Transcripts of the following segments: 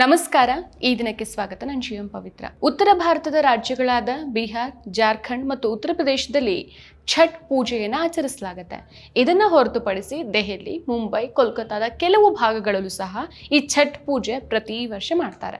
ನಮಸ್ಕಾರ. ಈ ದಿನಕ್ಕೆ ಸ್ವಾಗತ. ನಾನು ಜಿ ಪವಿತ್ರ. ಉತ್ತರ ಭಾರತದ ರಾಜ್ಯಗಳಾದ ಬಿಹಾರ್, ಜಾರ್ಖಂಡ್ ಮತ್ತು ಉತ್ತರ ಪ್ರದೇಶದಲ್ಲಿ ಛಟ್ ಪೂಜೆಯನ್ನು ಆಚರಿಸಲಾಗುತ್ತೆ. ಇದನ್ನು ಹೊರತುಪಡಿಸಿ ದೆಹಲಿ, ಮುಂಬೈ, ಕೋಲ್ಕತ್ತಾದ ಕೆಲವು ಭಾಗಗಳಲ್ಲೂ ಸಹ ಈ ಛಟ್ ಪೂಜೆ ಪ್ರತಿ ವರ್ಷ ಮಾಡ್ತಾರೆ.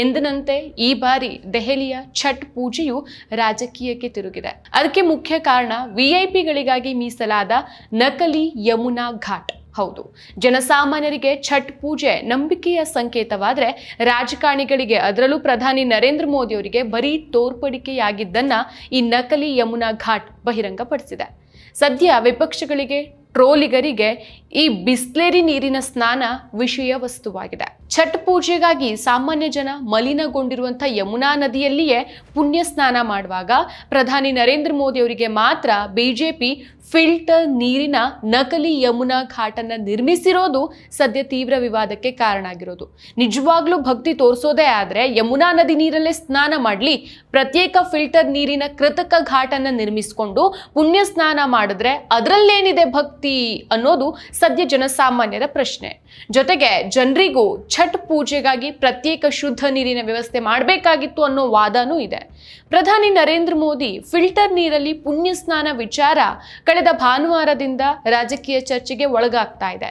ಎಂದಿನಂತೆ ಈ ಬಾರಿ ದೆಹಲಿಯ ಛಟ್ ಪೂಜೆಯು ರಾಜಕೀಯಕ್ಕೆ ತಿರುಗಿದೆ. ಅದಕ್ಕೆ ಮುಖ್ಯ ಕಾರಣ ವಿ ಐ ಪಿಗಳಿಗಾಗಿ ಮೀಸಲಾದ ನಕಲಿ ಯಮುನಾ ಘಾಟ್. ಹೌದು. ಜನಸಾಮಾನ್ಯರಿಗೆ ಛಟ್ ಪೂಜೆ ನಂಬಿಕೆಯ ಸಂಕೇತವಾದರೆ ರಾಜಕಾರಣಿಗಳಿಗೆ ಅದರಲ್ಲೂ ಪ್ರಧಾನಿ ನರೇಂದ್ರ ಮೋದಿ ಅವರಿಗೆ ಬರೀ ತೋರ್ಪಡಿಕೆಯಾಗಿದ್ದನ್ನ ಈ ನಕಲಿ ಯಮುನಾ ಘಾಟ್ ಬಹಿರಂಗಪಡಿಸಿದೆ. ಸದ್ಯ ವಿಪಕ್ಷಗಳಿಗೆ, ಟ್ರೋಲಿಗರಿಗೆ ಈ ಬಿಸ್ಲೇರಿ ನೀರಿನ ಸ್ನಾನ ವಿಷಯ ವಸ್ತುವಾಗಿದೆ. ಛಟ್ ಪೂಜೆಗಾಗಿ ಸಾಮಾನ್ಯ ಜನ ಮಲಿನಗೊಂಡಿರುವಂಥ ಯಮುನಾ ನದಿಯಲ್ಲಿಯೇ ಪುಣ್ಯ ಸ್ನಾನ ಮಾಡುವಾಗ ಪ್ರಧಾನಿ ನರೇಂದ್ರ ಮೋದಿ ಅವರಿಗೆ ಮಾತ್ರ ಬಿಜೆಪಿ ಫಿಲ್ಟರ್ ನೀರಿನ ನಕಲಿ ಯಮುನಾ ಘಾಟನ್ನ ನಿರ್ಮಿಸಿರೋದು ಸದ್ಯ ತೀವ್ರ ವಿವಾದಕ್ಕೆ ಕಾರಣ ಆಗಿರೋದು. ನಿಜವಾಗ್ಲೂ ಭಕ್ತಿ ತೋರಿಸೋದೇ ಆದ್ರೆ ಯಮುನಾ ನದಿ ನೀರಲ್ಲೇ ಸ್ನಾನ ಮಾಡಲಿ, ಪ್ರತ್ಯೇಕ ಫಿಲ್ಟರ್ ನೀರಿನ ಕೃತಕ ಘಾಟನ್ನ ನಿರ್ಮಿಸಿಕೊಂಡು ಪುಣ್ಯ ಸ್ನಾನ ಮಾಡಿದ್ರೆ ಅದರಲ್ಲೇನಿದೆ ಭಕ್ತಿ ಅನ್ನೋದು ಸದ್ಯ ಜನಸಾಮಾನ್ಯರ ಪ್ರಶ್ನೆ. ಜೊತೆಗೆ ಜನರಿಗೂ ಛಟ್ ಪೂಜೆಗಾಗಿ ಪ್ರತ್ಯೇಕ ಶುದ್ಧ ನೀರಿನ ವ್ಯವಸ್ಥೆ ಮಾಡಬೇಕಾಗಿತ್ತು ಅನ್ನೋ ವಾದನೂ ಇದೆ. ಪ್ರಧಾನಿ ನರೇಂದ್ರ ಮೋದಿ ಫಿಲ್ಟರ್ ನೀರಲ್ಲಿ ಪುಣ್ಯ ಸ್ನಾನ ವಿಚಾರ ಕಳೆದ ಭಾನುವಾರದಿಂದ ರಾಜಕೀಯ ಚರ್ಚೆಗೆ ಒಳಗಾಗ್ತಾ ಇದೆ.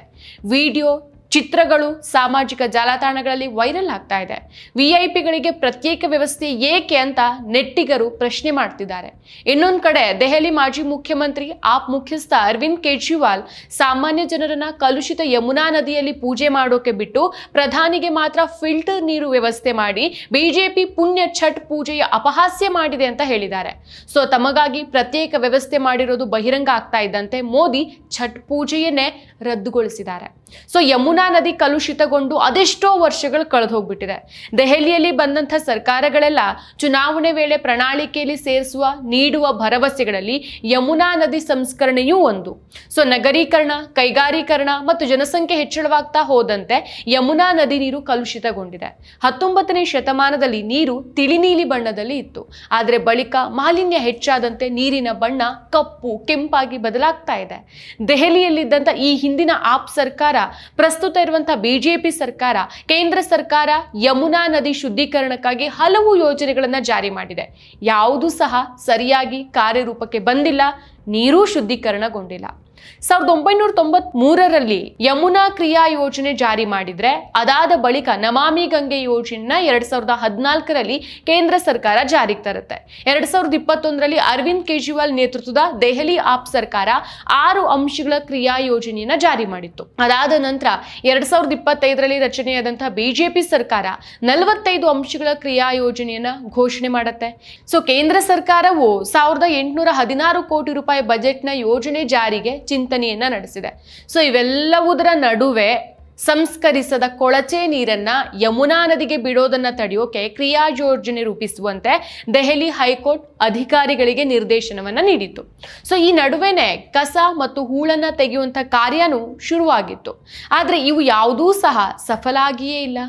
ವಿಡಿಯೋ ಚಿತ್ರಗಳು ಸಾಮಾಜಿಕ ಜಾಲತಾಣಗಳಲ್ಲಿ ವೈರಲ್ ಆಗ್ತಾ ಇದೆ. ವಿಐಪಿಗಳಿಗೆ ಪ್ರತ್ಯೇಕ ವ್ಯವಸ್ಥೆ ಏಕೆ ಅಂತ ನೆಟ್ಟಿಗರು ಪ್ರಶ್ನೆ ಮಾಡ್ತಿದ್ದಾರೆ. ಇನ್ನೊಂದು ಕಡೆ ದೆಹಲಿ ಮಾಜಿ ಮುಖ್ಯಮಂತ್ರಿ, ಆಪ್ ಮುಖ್ಯಸ್ಥ ಅರವಿಂದ್ ಕೇಜ್ರಿವಾಲ್ ಸಾಮಾನ್ಯ ಜನರನ್ನ ಕಲುಷಿತ ಯಮುನಾ ನದಿಯಲ್ಲಿ ಪೂಜೆ ಮಾಡೋಕೆ ಬಿಟ್ಟು ಪ್ರಧಾನಿಗೆ ಮಾತ್ರ ಫಿಲ್ಟರ್ ನೀರು ವ್ಯವಸ್ಥೆ ಮಾಡಿ ಬಿಜೆಪಿ ಪುಣ್ಯ ಛಟ್ ಪೂಜೆಯ ಅಪಹಾಸ್ಯ ಮಾಡಿದೆ ಅಂತ ಹೇಳಿದ್ದಾರೆ. ಸೊ ತಮಗಾಗಿ ಪ್ರತ್ಯೇಕ ವ್ಯವಸ್ಥೆ ಮಾಡಿರೋದು ಬಹಿರಂಗ ಆಗ್ತಾ ಇದ್ದಂತೆ ಮೋದಿ ಛಟ್ ಪೂಜೆಯನ್ನೇ ರದ್ದುಗೊಳಿಸಿದ್ದಾರೆ. ಸೊ ಯಮುನಾ ನದಿ ಕಲುಷಿತಗೊಂಡು ಅದೆಷ್ಟೋ ವರ್ಷಗಳು ಕಳೆದು ಹೋಗ್ಬಿಟ್ಟಿದೆ ದೆಹಲಿಯಲ್ಲಿ ಬಂದಂಥ ಸರ್ಕಾರಗಳೆಲ್ಲ ಚುನಾವಣೆ ವೇಳೆ ಪ್ರಣಾಳಿಕೆಯಲ್ಲಿ ಸೇರಿಸುವ, ನೀಡುವ ಭರವಸೆಗಳಲ್ಲಿ ಯಮುನಾ ನದಿ ಸಂಸ್ಕರಣೆಯೂ ಒಂದು. ಸೊ, ನಗರೀಕರಣ, ಕೈಗಾರೀಕರಣ ಮತ್ತು ಜನಸಂಖ್ಯೆ ಹೆಚ್ಚಳವಾಗ್ತಾ ಹೋದಂತೆ ಯಮುನಾ ನದಿ ನೀರು ಕಲುಷಿತಗೊಂಡಿದೆ. ಹತ್ತೊಂಬತ್ತನೇ ಶತಮಾನದಲ್ಲಿ ನೀರು ತಿಳಿನೀಲಿ ಬಣ್ಣದಲ್ಲಿ ಇತ್ತು. ಆದರೆ ಬಳಿಕ ಮಾಲಿನ್ಯ ಹೆಚ್ಚಾದಂತೆ ನೀರಿನ ಬಣ್ಣ ಕಪ್ಪು, ಕೆಂಪಾಗಿ ಬದಲಾಗ್ತಾ ಇದೆ. ದೆಹಲಿಯಲ್ಲಿದ್ದಂಥ ಈ ಹಿಂದಿನ ಆಪ್ ಸರ್ಕಾರ ಪ್ರಸ್ತುತ ಇರುವಂಥ ಬಿಜೆಪಿ ಸರ್ಕಾರ, ಕೇಂದ್ರ ಸರ್ಕಾರ ಯಮುನಾ ನದಿ ಶುದ್ಧೀಕರಣಕ್ಕಾಗಿ ಹಲವು ಯೋಜನೆಗಳನ್ನು ಜಾರಿ ಮಾಡಿದೆ. ಯಾವುದೂ ಸಹ ಸರಿಯಾಗಿ ಕಾರ್ಯರೂಪಕ್ಕೆ ಬಂದಿಲ್ಲ, ನೀರೂ ಶುದ್ಧೀಕರಣಗೊಂಡಿಲ್ಲ. ಸಾವಿರದ ಒಂಬೈನೂರ ತೊಂಬತ್ ಮೂರರಲ್ಲಿ ಯಮುನಾ ಕ್ರಿಯಾ ಯೋಜನೆ ಜಾರಿ ಮಾಡಿದ್ರೆ, ಅದಾದ ಬಳಿಕ ನಮಾಮಿ ಗಂಗೆ ಯೋಜನೆನ ಎರಡ್ ಸಾವಿರದ ಹದಿನಾಲ್ಕರಲ್ಲಿ ಕೇಂದ್ರ ಸರ್ಕಾರ ಜಾರಿಗೆ ತರುತ್ತೆ. ಎರಡ್ ಸಾವಿರದ ಇಪ್ಪತ್ತೊಂದರಲ್ಲಿ ಅರವಿಂದ್ ಕೇಜ್ರಿವಾಲ್ ನೇತೃತ್ವದ ದೆಹಲಿ ಆಪ್ ಸರ್ಕಾರ ಆರು ಅಂಶಗಳ ಕ್ರಿಯಾ ಯೋಜನೆಯನ್ನ ಜಾರಿ ಮಾಡಿತ್ತು. ಅದಾದ ನಂತರ ಎರಡ್ ಸಾವಿರದ ಇಪ್ಪತ್ತೈದರಲ್ಲಿ ರಚನೆಯಾದಂತಹ ಬಿಜೆಪಿ ಸರ್ಕಾರ ನಲವತ್ತೈದು ಅಂಶಗಳ ಕ್ರಿಯಾ ಯೋಜನೆಯನ್ನ ಘೋಷಣೆ ಮಾಡುತ್ತೆ. ಸೊ ಕೇಂದ್ರ ಸರ್ಕಾರವು ಸಾವಿರದ ಎಂಟುನೂರ ಹದಿನಾರು ಕೋಟಿ ರೂಪಾಯಿ ಬಜೆಟ್ನ ಯೋಜನೆ ಜಾರಿಗೆ ಚಿಂತನೆಯನ್ನ ನಡೆಸಿದೆ. ಸೊ ಇವೆಲ್ಲವುದರ ನಡುವೆ ಸಂಸ್ಕರಿಸದ ಕೊಳಚೆ ನೀರನ್ನ ಯಮುನಾ ನದಿಗೆ ಬಿಡೋದನ್ನ ತಡೆಯೋಕೆ ಕ್ರಿಯಾ ಯೋಜನೆ ರೂಪಿಸುವಂತೆ ದೆಹಲಿ ಹೈಕೋರ್ಟ್ ಅಧಿಕಾರಿಗಳಿಗೆ ನಿರ್ದೇಶನವನ್ನ ನೀಡಿತ್ತು. ಸೊ ಈ ನಡುವೆನೆ ಕಸ ಮತ್ತು ಹೂಳನ್ನ ತೆಗೆಯುವಂಥ ಕಾರ್ಯನೂ ಶುರುವಾಗಿತ್ತು. ಆದರೆ ಇವು ಯಾವುದೂ ಸಹ ಸಫಲಾಗಿಯೇ ಇಲ್ಲ.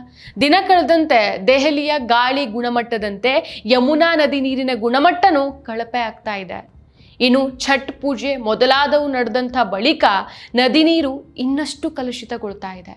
ದಿನ ಕಳೆದಂತೆ ದೆಹಲಿಯ ಗಾಳಿ ಗುಣಮಟ್ಟದಂತೆ ಯಮುನಾ ನದಿ ನೀರಿನ ಗುಣಮಟ್ಟನೂ ಕಳಪೆ ಆಗ್ತಾ ಇದೆ. ಇನ್ನು ಛಟ್ ಪೂಜೆ ಮೊದಲಾದವು ನಡೆದಂಥ ಬಳಿಕ ನದಿ ನೀರು ಇನ್ನಷ್ಟು ಕಲುಷಿತಗೊಳ್ತಾ ಇದೆ.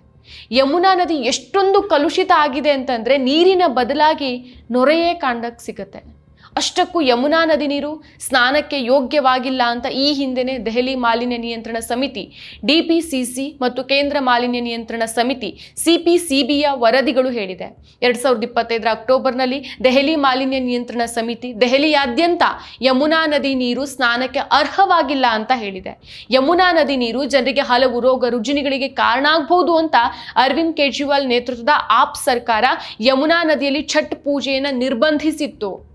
ಯಮುನಾ ನದಿ ಎಷ್ಟೊಂದು ಕಲುಷಿತ ಆಗಿದೆ ಅಂತಂದರೆ ನೀರಿನ ಬದಲಾಗಿ ನೊರೆಯೇ ಕಾಣಕ್ಕೆ ಸಿಗತ್ತೆ. ಅಷ್ಟಕ್ಕೂ ಯಮುನಾ ನದಿ ನೀರು ಸ್ನಾನಕ್ಕೆ ಯೋಗ್ಯವಾಗಿಲ್ಲ ಅಂತ ಈ ಹಿಂದೆನೆ ದೆಹಲಿ ಮಾಲಿನ್ಯ ನಿಯಂತ್ರಣ ಸಮಿತಿ ಡಿಪಿಸಿಸಿ ಮತ್ತು ಕೇಂದ್ರ ಮಾಲಿನ್ಯ ನಿಯಂತ್ರಣ ಸಮಿತಿ ಸಿಪಿಸಿಬಿಯ ವರದಿಗಳು ಹೇಳಿದೆ. ಎರಡ್ ಸಾವಿರದ ಇಪ್ಪತ್ತೈದರ ಅಕ್ಟೋಬರ್ನಲ್ಲಿ ದೆಹಲಿ ಮಾಲಿನ್ಯ ನಿಯಂತ್ರಣ ಸಮಿತಿ ದೆಹಲಿಯಾದ್ಯಂತ ಯಮುನಾ ನದಿ ನೀರು ಸ್ನಾನಕ್ಕೆ ಅರ್ಹವಾಗಿಲ್ಲ ಅಂತ ಹೇಳಿದೆ. ಯಮುನಾ ನದಿ ನೀರು ಜನರಿಗೆ ಹಲವು ರೋಗ ರುಜಿನಿಗಳಿಗೆ ಕಾರಣ ಆಗಬಹುದು ಅಂತ ಅರವಿಂದ್ ಕೇಜ್ರಿವಾಲ್ ನೇತೃತ್ವದ ಆಪ್ ಸರ್ಕಾರ ಯಮುನಾ ನದಿಯಲ್ಲಿ ಛಟ್ ಪೂಜೆಯನ್ನು ನಿರ್ಬಂಧಿಸಿತ್ತು.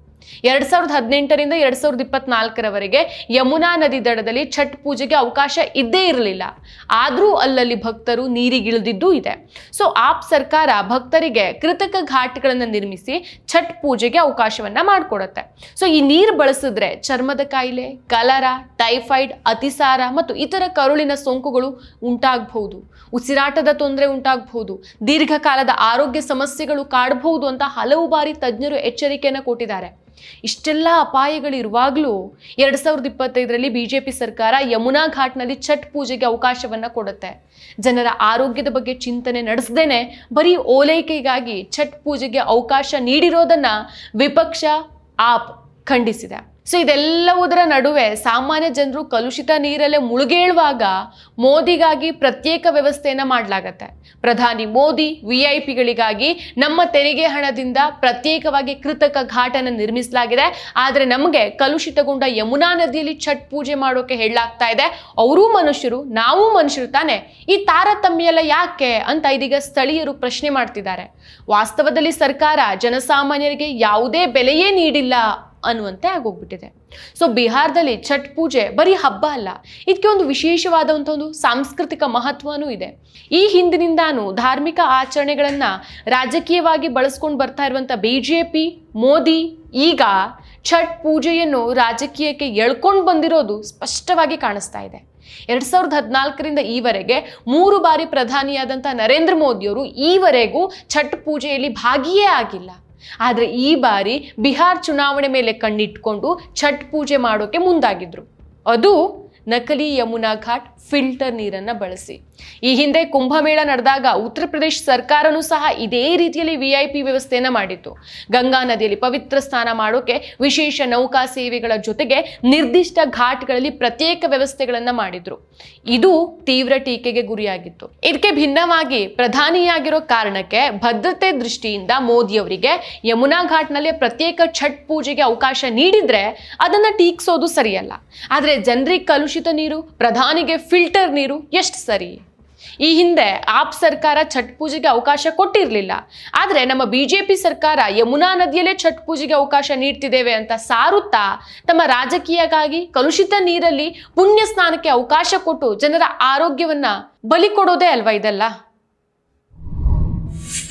ಎರಡ್ ಸಾವಿರದ ಹದಿನೆಂಟರಿಂದ ಎರಡ್ ಸಾವಿರದ ಇಪ್ಪತ್ನಾಲ್ಕರವರೆಗೆ ಯಮುನಾ ನದಿ ದಡದಲ್ಲಿ ಛಟ್ ಪೂಜೆಗೆ ಅವಕಾಶ ಇದ್ದೇ ಇರಲಿಲ್ಲ. ಆದರೂ ಅಲ್ಲಲ್ಲಿ ಭಕ್ತರು ನೀರಿಗಿಳಿದಿದ್ದೂ ಇದೆ. ಸೊ ಆಪ್ ಸರ್ಕಾರ ಭಕ್ತರಿಗೆ ಕೃತಕ ಘಾಟ್ಗಳನ್ನು ನಿರ್ಮಿಸಿ ಛಟ್ ಪೂಜೆಗೆ ಅವಕಾಶವನ್ನ ಮಾಡಿಕೊಡುತ್ತೆ. ಸೊ ಈ ನೀರು ಬಳಸಿದ್ರೆ ಚರ್ಮದ ಕಾಯಿಲೆ, ಕಲರ, ಟೈಫಾಯ್ಡ್, ಅತಿಸಾರ ಮತ್ತು ಇತರ ಕರುಳಿನ ಸೋಂಕುಗಳು ಉಂಟಾಗಬಹುದು. ಉಸಿರಾಟದ ತೊಂದರೆ ಉಂಟಾಗಬಹುದು. ದೀರ್ಘಕಾಲದ ಆರೋಗ್ಯ ಸಮಸ್ಯೆಗಳು ಕಾಡಬಹುದು ಅಂತ ಹಲವು ಬಾರಿ ತಜ್ಞರು ಎಚ್ಚರಿಕೆಯನ್ನು ಕೊಟ್ಟಿದ್ದಾರೆ. ಇಷ್ಟೆಲ್ಲ ಅಪಾಯಗಳಿರುವಾಗಲೂ ಎರಡು ಸಾವಿರದ ಇಪ್ಪತ್ತೈದರಲ್ಲಿ ಬಿ ಜೆ ಪಿ ಸರ್ಕಾರ ಯಮುನಾ ಘಾಟ್ನಲ್ಲಿ ಛಟ್ ಪೂಜೆಗೆ ಅವಕಾಶವನ್ನು ಕೊಡುತ್ತೆ. ಜನರ ಆರೋಗ್ಯದ ಬಗ್ಗೆ ಚಿಂತನೆ ನಡೆಸದೇನೆ ಬರೀ ಓಲೈಕೆಗಾಗಿ ಛಟ್ ಪೂಜೆಗೆ ಅವಕಾಶ ನೀಡಿರೋದನ್ನು ವಿಪಕ್ಷ ಆಪ್ ಖಂಡಿಸಿದೆ. ಸೊ ಇದೆಲ್ಲವುದರ ನಡುವೆ ಸಾಮಾನ್ಯ ಜನರು ಕಲುಷಿತ ನೀರಲ್ಲೇ ಮುಳುಗೇಳುವಾಗ ಮೋದಿಗಾಗಿ ಪ್ರತ್ಯೇಕ ವ್ಯವಸ್ಥೆಯನ್ನು ಮಾಡಲಾಗತ್ತೆ. ಪ್ರಧಾನಿ ಮೋದಿ ವಿ ಐ ಪಿಗಳಿಗಾಗಿ ನಮ್ಮ ತೆರಿಗೆ ಹಣದಿಂದ ಪ್ರತ್ಯೇಕವಾಗಿ ಕೃತಕ ಘಾಟನ ನಿರ್ಮಿಸಲಾಗಿದೆ. ಆದರೆ ನಮಗೆ ಕಲುಷಿತಗೊಂಡ ಯಮುನಾ ನದಿಯಲ್ಲಿ ಛಟ್ ಪೂಜೆ ಮಾಡೋಕೆ ಹೇಳಲಾಗ್ತಾ ಇದೆ. ಅವರೂ ಮನುಷ್ಯರು, ನಾವು ಮನುಷ್ಯರು ತಾನೆ. ಈ ತಾರತಮ್ಯ ಎಲ್ಲ ಯಾಕೆ ಅಂತ ಇದೀಗ ಸ್ಥಳೀಯರು ಪ್ರಶ್ನೆ ಮಾಡ್ತಿದ್ದಾರೆ. ವಾಸ್ತವದಲ್ಲಿ ಸರ್ಕಾರ ಜನಸಾಮಾನ್ಯರಿಗೆ ಯಾವುದೇ ಬೆಲೆಯೇ ನೀಡಿಲ್ಲ ಅನ್ನುವಂತೆ ಆಗೋಗ್ಬಿಟ್ಟಿದೆ. ಸೊ ಬಿಹಾರದಲ್ಲಿ ಛಟ್ ಪೂಜೆ ಬರೀ ಹಬ್ಬ ಅಲ್ಲ, ಇದಕ್ಕೆ ಒಂದು ವಿಶೇಷವಾದಂಥ ಒಂದು ಸಾಂಸ್ಕೃತಿಕ ಮಹತ್ವನೂ ಇದೆ. ಈ ಹಿಂದಿನಿಂದಾನು ಧಾರ್ಮಿಕ ಆಚರಣೆಗಳನ್ನು ರಾಜಕೀಯವಾಗಿ ಬಳಸ್ಕೊಂಡು ಬರ್ತಾ ಇರುವಂಥ ಬಿ ಜೆ ಪಿ ಮೋದಿ ಈಗ ಛಟ್ ಪೂಜೆಯನ್ನು ರಾಜಕೀಯಕ್ಕೆ ಎಳ್ಕೊಂಡು ಬಂದಿರೋದು ಸ್ಪಷ್ಟವಾಗಿ ಕಾಣಿಸ್ತಾ ಇದೆ. ಎರಡ್ ಸಾವಿರದ ಹದಿನಾಲ್ಕರಿಂದ ಈವರೆಗೆ ಮೂರು ಬಾರಿ ಪ್ರಧಾನಿಯಾದಂಥ ನರೇಂದ್ರ ಮೋದಿಯವರು ಈವರೆಗೂ ಛಟ್ ಪೂಜೆಯಲ್ಲಿ ಭಾಗಿಯೇ ಆಗಿಲ್ಲ. ಆದರೆ ಈ ಬಾರಿ ಬಿಹಾರ್ ಚುನಾವಣೆ ಮೇಲೆ ಕಣ್ಣಿಟ್ಕೊಂಡು ಛಟ್ ಪೂಜೆ ಮಾಡೋಕೆ ಮುಂದಾಗಿದ್ರು. ಅದು ನಕಲಿ ಯಮುನಾ ಘಾಟ್ ಫಿಲ್ಟರ್ ನೀರನ್ನ ಬಳಸಿ. ಈ ಹಿಂದೆ ಕುಂಭಮೇಳ ನಡೆದಾಗ ಉತ್ತರ ಪ್ರದೇಶ ಸರ್ಕಾರನೂ ಸಹ ಇದೇ ರೀತಿಯಲ್ಲಿ ವಿ ಐ ವ್ಯವಸ್ಥೆಯನ್ನು ಮಾಡಿತ್ತು. ಗಂಗಾ ನದಿಯಲ್ಲಿ ಪವಿತ್ರ ಸ್ನಾನ ಮಾಡೋಕೆ ವಿಶೇಷ ನೌಕಾ ಸೇವೆಗಳ ಜೊತೆಗೆ ನಿರ್ದಿಷ್ಟ ಘಾಟ್ಗಳಲ್ಲಿ ಪ್ರತ್ಯೇಕ ವ್ಯವಸ್ಥೆಗಳನ್ನು ಮಾಡಿದ್ರು. ಇದು ತೀವ್ರ ಟೀಕೆಗೆ ಗುರಿಯಾಗಿತ್ತು. ಇದಕ್ಕೆ ಭಿನ್ನವಾಗಿ ಪ್ರಧಾನಿಯಾಗಿರೋ ಕಾರಣಕ್ಕೆ ಭದ್ರತೆ ದೃಷ್ಟಿಯಿಂದ ಮೋದಿಯವರಿಗೆ ಯಮುನಾ ಘಾಟ್ನಲ್ಲಿ ಪ್ರತ್ಯೇಕ ಛಟ್ ಪೂಜೆಗೆ ಅವಕಾಶ ನೀಡಿದ್ರೆ ಅದನ್ನ ಟೀಕಿಸೋದು ಸರಿಯಲ್ಲ. ಆದರೆ ಜನರಿಗೆ ಕಲುಷಿತ ನೀರು, ಪ್ರಧಾನಿಗೆ ಫಿಲ್ಟರ್ ನೀರು, ಎಷ್ಟು ಸರಿ. ಈ ಹಿಂದೆ ಆಪ್ ಸರ್ಕಾರ ಛಟ್ ಪೂಜೆಗೆ ಅವಕಾಶ ಕೊಟ್ಟಿರಲಿಲ್ಲ. ಆದರೆ ನಮ್ಮ ಬಿ ಜೆ ಪಿ ಸರ್ಕಾರ ಯಮುನಾ ನದಿಯಲ್ಲೇ ಛಟ್ ಪೂಜೆಗೆ ಅವಕಾಶ ನೀಡ್ತಿದ್ದೇವೆ ಅಂತ ಸಾರುತ್ತಾ, ತಮ್ಮ ರಾಜಕೀಯಕ್ಕಾಗಿ ಕಲುಷಿತ ನೀರಲ್ಲಿ ಪುಣ್ಯ ಸ್ನಾನಕ್ಕೆ ಅವಕಾಶ ಕೊಟ್ಟು ಜನರ ಆರೋಗ್ಯವನ್ನ ಬಲಿ ಕೊಡೋದೇ ಅಲ್ವಾ ಇದೆಲ್ಲ?